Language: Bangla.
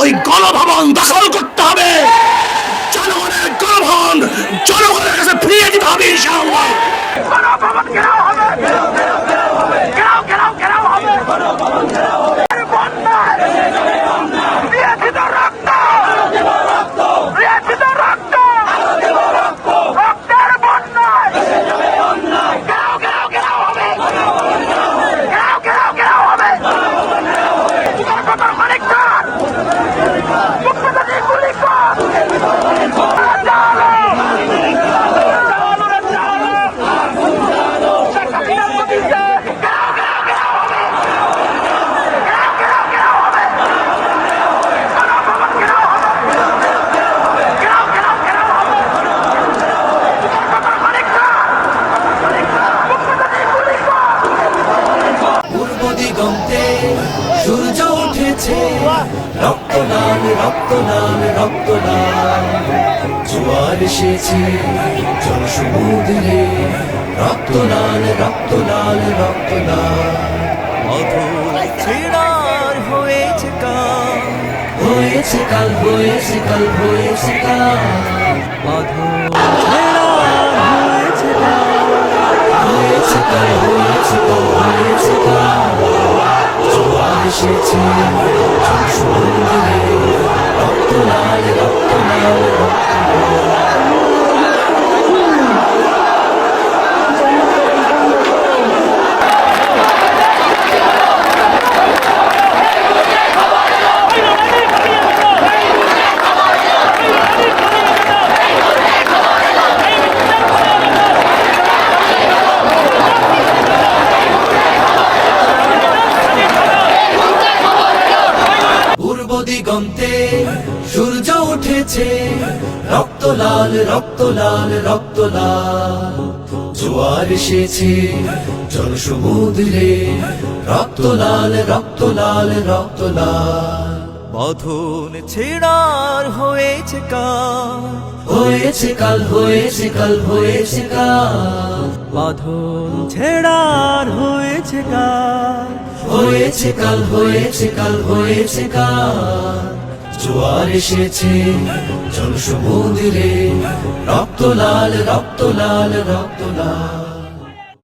ওই গণভবন দখল করতে দিগন্তে সূর্য উঠেছে। রক্ত লাল রক্ত লাল রক্ত লাল জোয়ার এসেছে জল সমুদ্রে রক্ত লাল রক্ত লাল রক্ত অধর ছেড়ার হয়েছে কাল। হয়েছে কাল হয়েছে কাল হয়েছে কাল। অধর ছেড়ার হয়েছে কাল। হয়েছে কাল জোয়ার এসেছে জল সমুদ্রে পূর্ব দিগন্তে সূর্য উঠেছে। রক্ত লাল রক্ত লাল রক্ত লাল। জোয়ার এসেছে জল সমুদ্রে রক্ত লাল রক্ত লাল রক্ত লাল। বধন ছেড়ার হয়েছে কাল। হয়েছে কাল হয়েছে কাল হয়েছে কাল। বাঁধন ছেড়ার হয়েছে কাল। হয়েছে কাল হয়েছে কাল হয়েছে কাল। জোয়ার এসেছে জল সমুদ্রে রক্ত লাল রক্ত লাল রক্ত লাল।